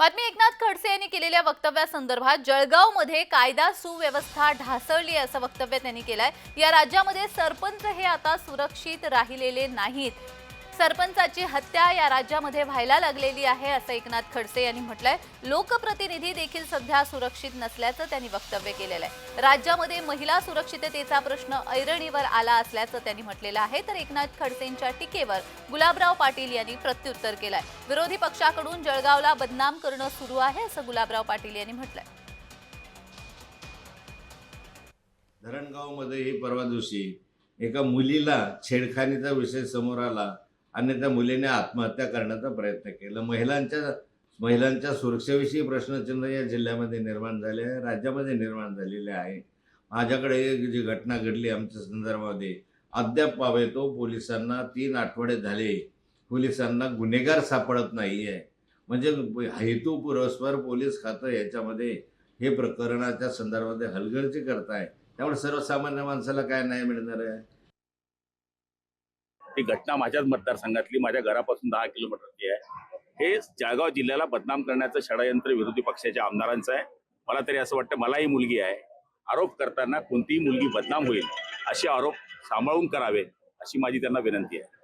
बातमी एकनाथ खडसे यांनी केलेल्या वक्तव्यासंदर्भात जळगावमध्ये कायदा सुव्यवस्था ढासळली असं वक्तव्य त्यांनी केलंय. या राज्यामध्ये सरपंच हे आता सुरक्षित राहिलेले नाहीत. सरपंचाची हत्या या राज्यामध्ये व्हायला लागलेली आहे असं एकनाथ खडसे यांनी म्हटलंय. लोकप्रतिनिधी देखील सध्या सुरक्षित नसल्याचं त्यांनी वक्तव्य केलेलं आहे. राज्यामध्ये महिला सुरक्षिततेचा प्रश्न ऐरणीवर आला असल्याचं त्यांनी म्हटलेलं आहे तर एकनाथ खडसेंच्या टीकेवर गुलाबराव पाटील यांनी प्रत्युत्तर केलंय. विरोधी पक्षाकडून जळगावला बदनाम करणं सुरू आहे असं गुलाबराव पाटील यांनी म्हटलंय. धरणगावमध्ये परवा दिवशी एका मुलीला छेडखानीचा विषय समोर आला. आणि त्या मुलीने आत्महत्या करण्याचा प्रयत्न केला. महिलांच्या महिलांच्या सुरक्षेविषयी प्रश्नचिन्ह या जिल्ह्यामध्ये निर्माण झाले आहे राज्यामध्ये निर्माण झालेले आहे. माझ्याकडे एक जी घटना घडली आमच्या संदर्भामध्ये अद्याप पावे तो पोलिसांना तीन आठवडे झाले. पोलिसांना गुन्हेगार सापडत नाही आहे म्हणजे हेतू पुरस्पर पोलीस खातं याच्यामध्ये हे प्रकरणाच्या संदर्भामध्ये हलगर्जी करताय. त्यामुळे सर्वसामान्य माणसाला काय नाही मिळणार आहे? ही घटना माझ्याच मतदारसंघातली माझ्या घरापासून दहा किलोमीटरची आहे. हे जळगाव जिल्ह्याला बदनाम करण्याचं षडयंत्र विरोधी पक्षाच्या आमदारांचं आहे. मला तरी असं वाटतं मलाही मुलगी आहे. आरोप करताना कोणतीही मुलगी बदनाम होईल असे आरोप सांभाळून करावे अशी माझी त्यांना विनंती आहे.